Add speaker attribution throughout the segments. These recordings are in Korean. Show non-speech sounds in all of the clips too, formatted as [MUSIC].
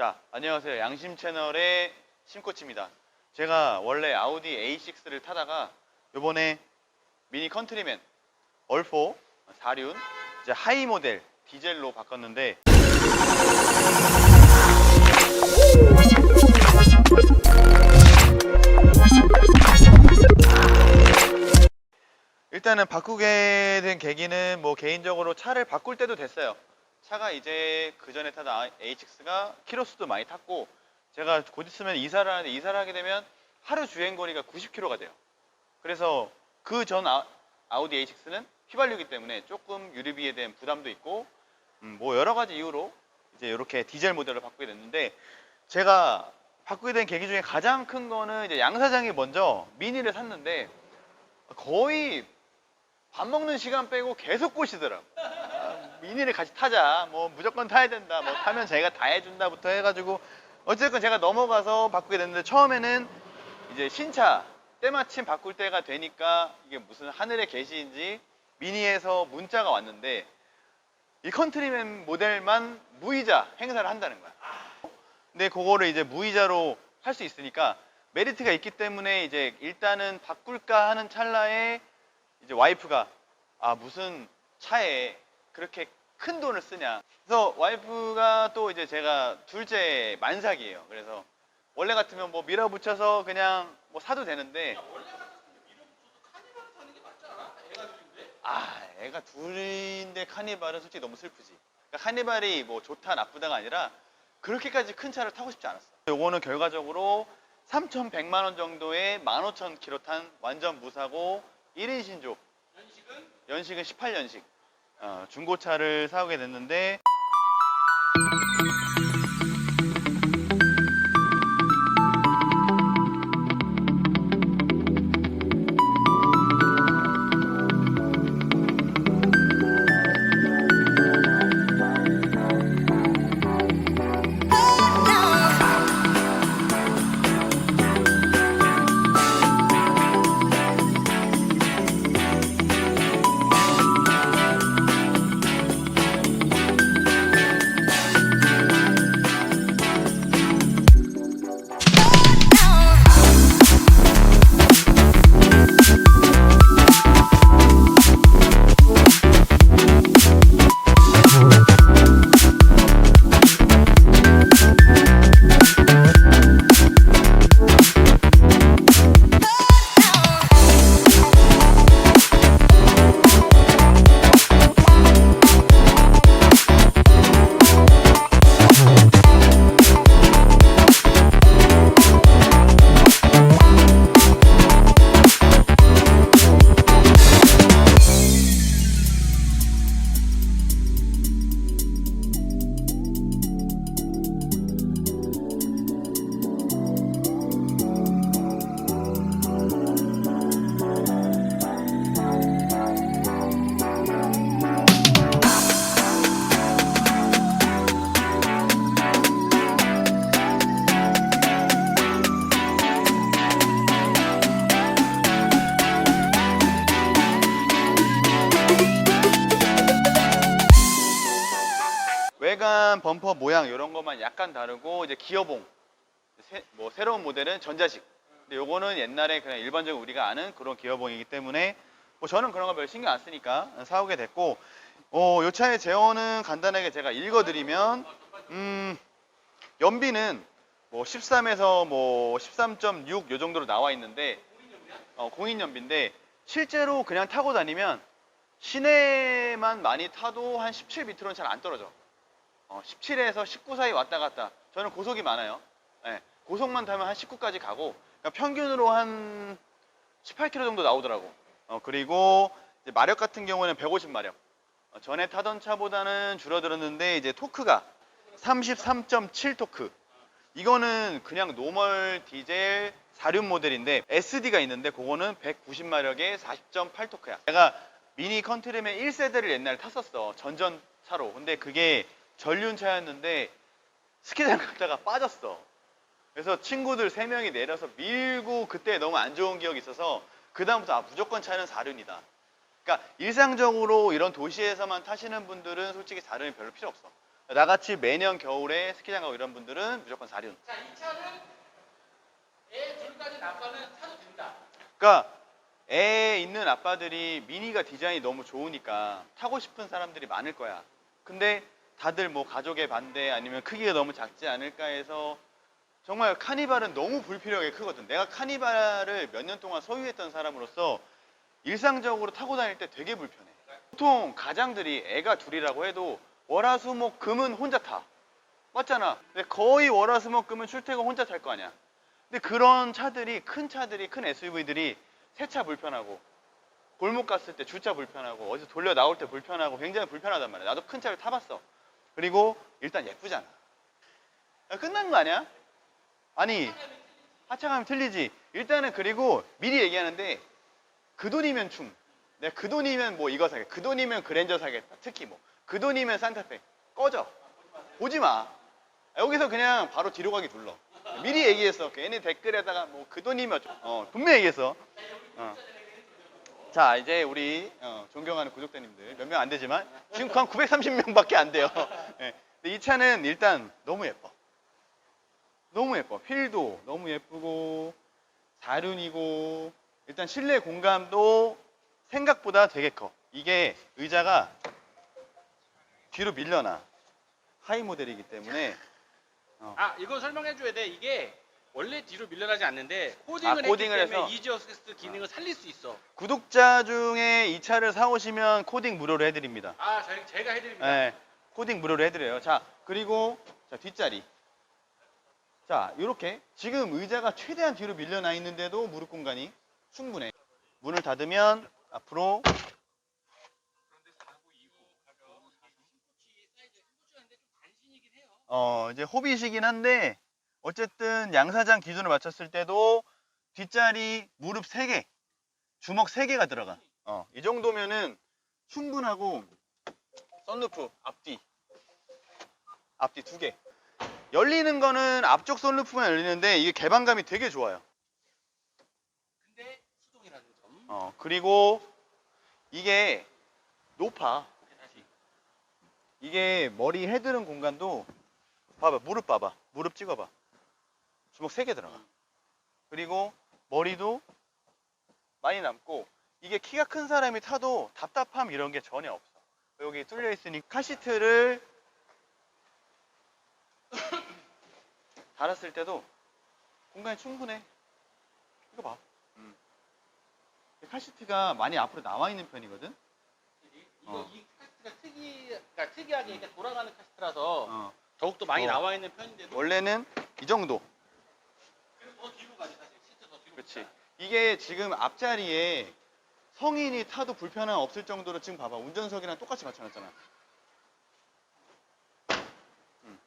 Speaker 1: 자, 안녕하세요. 양심 채널의 심코치입니다. 제가 원래 아우디 A6를 타다가 요번에 미니 컨트리맨 얼포 4륜 이제 하이 모델 디젤로 바꿨는데 일단은 바꾸게 된 계기는 뭐 개인적으로 차를 바꿀 때도 됐어요. 차가 이제 그 전에 타던 A6가 키로수도 많이 탔고 제가 곧 있으면 이사를 하는데 이사를 하게 되면 하루 주행 거리가 90km가 돼요. 그래서 그 전 아우디 A6는 휘발유기 때문에 조금 유류비에 대한 부담도 있고 음, 뭐 여러 가지 이유로 이제 이렇게 디젤 모델로 바꾸게 됐는데 제가 바꾸게 된 계기 중에 가장 큰 거는 이제 양 사장이 먼저 미니를 샀는데 거의 밥 먹는 시간 빼고 계속 꼬시더라고. 아, 미니를 같이 타자. 뭐 무조건 타야 된다. 뭐 타면 자기가 다 해준다부터 해가지고 어쨌든 제가 넘어가서 바꾸게 됐는데 처음에는 이제 신차 때마침 바꿀 때가 되니까 이게 무슨 하늘의 계시인지 미니에서 문자가 왔는데 이 컨트리맨 모델만 무이자 행사를 한다는 거야. 근데 그거를 이제 무이자로 할 수 있으니까 메리트가 있기 때문에 이제 일단은 바꿀까 하는 찰나에 이제 와이프가 아 무슨 차에 그렇게 큰 돈을 쓰냐. 그래서 와이프가 또 이제 제가 둘째 만삭이에요. 그래서 원래 같으면 뭐 밀어붙여서 그냥 뭐 사도 되는데 아 애가 둘인데 카니발은 솔직히 너무 슬프지. 그러니까 카니발이 뭐 좋다 나쁘다가 아니라 그렇게까지 큰 차를 타고 싶지 않았어. 요거는 결과적으로 3,100만 원 정도의 15,000km 탄 완전 무사고 1인 신조. 연식은? 연식은 18년식. 어, 중고차를 사오게 됐는데 약간 다르고 이제 기어봉 새, 뭐 새로운 모델은 전자식 근데 요거는 옛날에 그냥 일반적으로 우리가 아는 그런 기어봉이기 때문에 뭐 저는 그런 거 별 신경 안 쓰니까 사오게 됐고 어, 요 차의 제어는 간단하게 제가 읽어드리면 음, 연비는 뭐 13에서 뭐 13.6 요 정도로 나와 있는데 어, 공인 연비인데 실제로 그냥 타고 다니면 시내만 많이 타도 한 17 밑으로는 잘 안 떨어져. 어, 17에서 19 사이 왔다 갔다. 저는 고속이 많아요. 예, 고속만 타면 한 19까지 가고 그러니까 평균으로 한 18km 정도 나오더라고. 어, 그리고 마력 같은 경우는 150마력. 어, 전에 타던 차보다는 줄어들었는데 이제 토크가 33.7 토크. 이거는 그냥 노멀 디젤 4륜 모델인데 SD가 있는데 그거는 190마력에 40.8 토크야. 내가 미니 컨트리맨 1세대를 옛날에 탔었어. 전전 차로. 근데 그게 전륜 차였는데 스키장 갔다가 빠졌어. 그래서 친구들 3명이 내려서 밀고 그때 너무 안 좋은 기억이 있어서 그다음부터 아, 무조건 차는 4륜이다. 그러니까 일상적으로 이런 도시에서만 타시는 분들은 솔직히 4륜이 별로 필요 없어. 나같이 매년 겨울에 스키장 가고 이런 분들은 무조건 사륜.
Speaker 2: 자, 이 차는 애 둘까지 아빠는 사도 된다.
Speaker 1: 그러니까 애 있는 아빠들이 미니가 디자인이 너무 좋으니까 타고 싶은 사람들이 많을 거야. 근데 다들 뭐 가족의 반대 아니면 크기가 너무 작지 않을까 해서 정말 카니발은 너무 불필요하게 크거든. 내가 카니발을 몇 년 동안 소유했던 사람으로서 일상적으로 타고 다닐 때 되게 불편해. 보통 가장들이 애가 둘이라고 해도 월화수목 금은 혼자 타. 맞잖아. 근데 거의 월화수목 금은 출퇴근 혼자 탈 거 아니야. 근데 그런 차들이 큰 차들이 큰 SUV들이 세차 불편하고 골목 갔을 때 주차 불편하고 어디서 돌려 나올 때 불편하고 굉장히 불편하단 말이야. 나도 큰 차를 타봤어. 그리고 일단 예쁘잖아. 야, 끝난 거 아니야? 아니 하차감이 틀리지. 일단은 그리고 미리 얘기하는데 그 돈이면 충. 내가 그 돈이면 뭐 이거 사겠다. 그 돈이면 그랜저 사겠다. 특히 뭐 그 돈이면 산타페 꺼져. 보지 마. 여기서 그냥 바로 뒤로 가기 눌러. 미리 얘기했어. 괜히 댓글에다가 뭐 그 돈이면 어 분명히 얘기했어. 어. 자 이제 우리 어, 존경하는 구독자님들 몇 명 안 되지만 지금 한 930명밖에 안 돼요. 예. [LAUGHS] 근데 이 차는 일단 너무 예뻐. 너무 예뻐. 휠도 너무 예쁘고 사륜이고 일단 실내 공간도 생각보다 되게 커. 이게 의자가 뒤로 밀려나. 하이 모델이기 때문에
Speaker 2: 아, 이거 설명해 줘야 돼. 이게 원래 뒤로 밀려나지 않는데 코딩을,
Speaker 1: 아,
Speaker 2: 했기
Speaker 1: 코딩을
Speaker 2: 때문에
Speaker 1: 해서?
Speaker 2: 이지 어시스트 기능을 살릴 수 있어.
Speaker 1: 구독자 중에 이 차를 사오시면 코딩 무료로 해드립니다.
Speaker 2: 아, 저, 제가 해드립니다.
Speaker 1: 네, 코딩 무료로 해드려요. 자, 그리고 자 뒷자리. 자, 이렇게 지금 의자가 최대한 뒤로 밀려나 있는데도 무릎 공간이 충분해. 문을 닫으면 앞으로 어 이제 호빗이긴 한데 어쨌든 양사장 기준을 맞췄을 때도 뒷자리 무릎 3개, 주먹 3개가 들어가. 어, 이 정도면은 충분하고 썬루프 앞뒤 앞뒤 두 개. 열리는 거는 앞쪽 썬루프만 열리는데 이게 개방감이 되게 좋아요.
Speaker 2: 근데 수동이라는 점.
Speaker 1: 어, 그리고 이게 높아. 이게 머리 헤드는 공간도 봐봐 무릎 봐봐 무릎 찍어봐 주먹 세개 들어가 그리고 머리도 많이 남고 이게 키가 큰 사람이 타도 답답함 이런 게 전혀 없어 여기 뚫려 있으니 카시트를 [COUGHS] 달았을 때도 공간이 충분해 이거 봐 음. 카시트가 많이 앞으로 나와 있는 편이거든
Speaker 2: 이거
Speaker 1: 어.
Speaker 2: 이 카스트가 특이, 그러니까 특이하게 이렇게 돌아가는 카스트라서
Speaker 1: 어.
Speaker 2: 더욱더 많이
Speaker 1: 어.
Speaker 2: 나와 있는 편인데도
Speaker 1: 원래는 이 정도
Speaker 2: 그래서 더 뒤로 가지 사실 시트 더 뒤로.
Speaker 1: 그렇지. 이게 지금 앞자리에 성인이 타도 불편함 없을 정도로 지금 봐봐. 운전석이랑 똑같이 맞춰놨잖아. 음.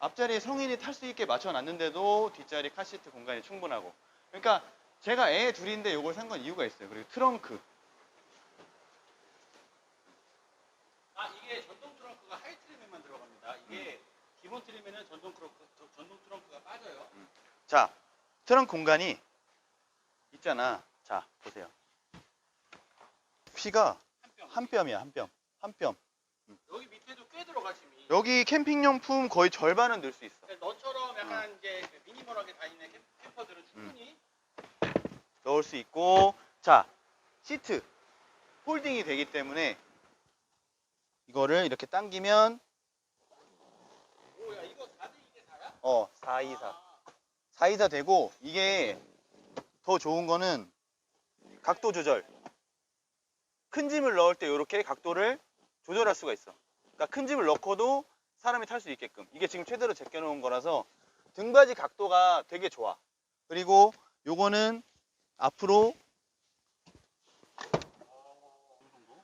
Speaker 1: 앞자리에 성인이 탈 수 있게 맞춰놨는데도 뒷자리 카시트 공간이 충분하고. 그러니까 제가 애 둘인데 이걸 산 건 이유가 있어요. 그리고 트렁크.
Speaker 2: 아 이게 전동 트렁크가 하이 트림에만 들어갑니다. 이게 기본 트림에는 전동 트렁크 저- 전동 트렁크가 빠져요.
Speaker 1: 자, 트렁크 공간이 있잖아. 자, 보세요. 휘가
Speaker 2: 한 뼘.
Speaker 1: 뼘이야, 한 뼘. 한 뼘.
Speaker 2: 여기 밑에도 꽤 들어가 짐이.
Speaker 1: 여기 캠핑용품 거의 절반은 넣을 수 있어.
Speaker 2: 그러니까 너처럼 약간 이제 그 미니멀하게 다니는 캠- 캠퍼들은 충분히
Speaker 1: 넣을 수 있고 자 시트 폴딩이 되기 때문에 이거를 이렇게 당기면
Speaker 2: 오야 이거 4대 이게 4야?
Speaker 1: 어 424 424 되고 이게 더 좋은 거는 각도 조절. 큰 짐을 넣을 때 이렇게 각도를 조절할 수가 있어. 그러니까 큰 짐을 넣고도 사람이 탈 수 있게끔. 이게 지금 최대로 제껴 놓은 거라서 등받이 각도가 되게 좋아. 그리고 요거는 앞으로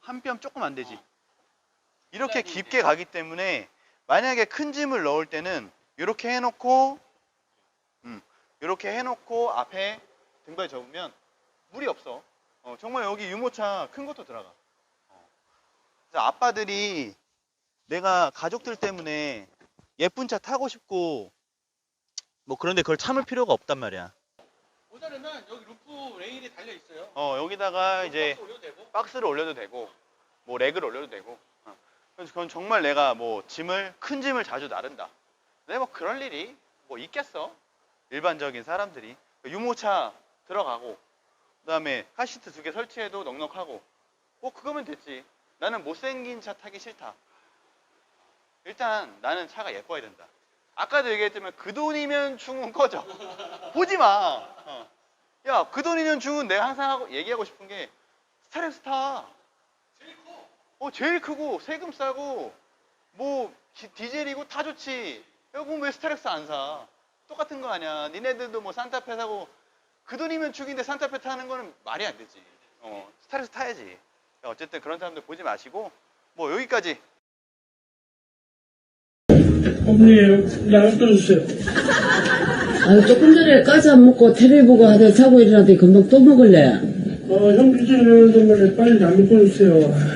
Speaker 1: 한 뼘 조금 안 되지. 이렇게 깊게 가기 때문에 만약에 큰 짐을 넣을 때는 이렇게 해놓고 음, 이렇게 해놓고 앞에 등받이 접으면 물이 없어 어, 정말 여기 유모차 큰 것도 들어가 어. 그래서 아빠들이 내가 가족들 때문에 예쁜 차 타고 싶고 뭐 그런데 그걸 참을 필요가 없단 말이야
Speaker 2: 모자르면 여기 루프 레일이 달려 있어요.
Speaker 1: 어 여기다가 이제
Speaker 2: 박스 올려도 되고.
Speaker 1: 박스를 올려도 되고 뭐 렉을 올려도 되고 어. 그래서 그건 정말 내가 뭐 짐을 큰 짐을 자주 나른다. 근데 뭐 그럴 일이 뭐 있겠어? 일반적인 사람들이 유모차 들어가고 그다음에 카시트 두 개 설치해도 넉넉하고 뭐 그거면 됐지. 나는 못생긴 차 타기 싫다. 일단 나는 차가 예뻐야 된다. 아까도 얘기했지만 그 돈이면 충은 꺼져. [LAUGHS] 보지 마. 어. 야, 그 돈이면 충은 내가 항상 하고, 얘기하고 싶은 게 스타렉스 타.
Speaker 2: 제일 커.
Speaker 1: 어, 제일 크고 세금 싸고 뭐 디- 디젤이고 다 좋지. 야, 그럼 왜 스타렉스 안 사? 똑같은 거 아니야. 니네들도 뭐 산타페 사고 그 돈이면 축인데 산타페 타는 거는 말이 안 되지. 어, 스타렉스 타야지. 야, 어쨌든 그런 사람들 보지 마시고 뭐 여기까지
Speaker 3: 어머니, 나좀 떠주세요.
Speaker 4: 아, 조금 전에 까지 안 먹고 테레비 보고 하다 자고 일어나더니 금방 또 먹을래.
Speaker 3: 어, 형 기준 이러는데 빨리 안 먹고 주세요.